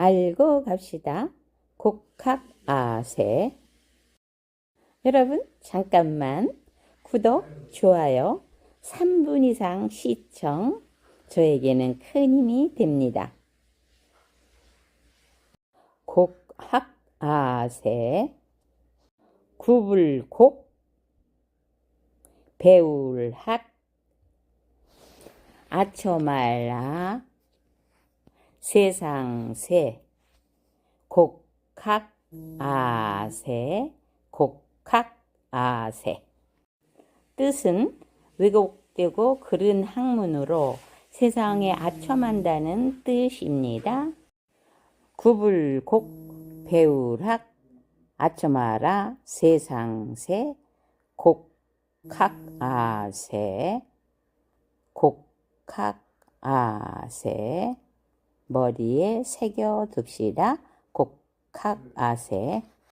알고 갑시다. 곡학아세. 여러분, 잠깐만 구독, 좋아요, 3분 이상 시청, 저에게는 큰 힘이 됩니다. 곡학아세. 구불곡, 배울학, 아쳐말라, 세상세, 곡학아세, 곡학아세. 뜻은 왜곡되고 그른 학문으로 세상에 아첨한다는 뜻입니다. 구불곡, 배울학, 아첨하라, 세상세, 곡학아세, 곡학아세, 머리에 새겨둡시다. 곡학아세.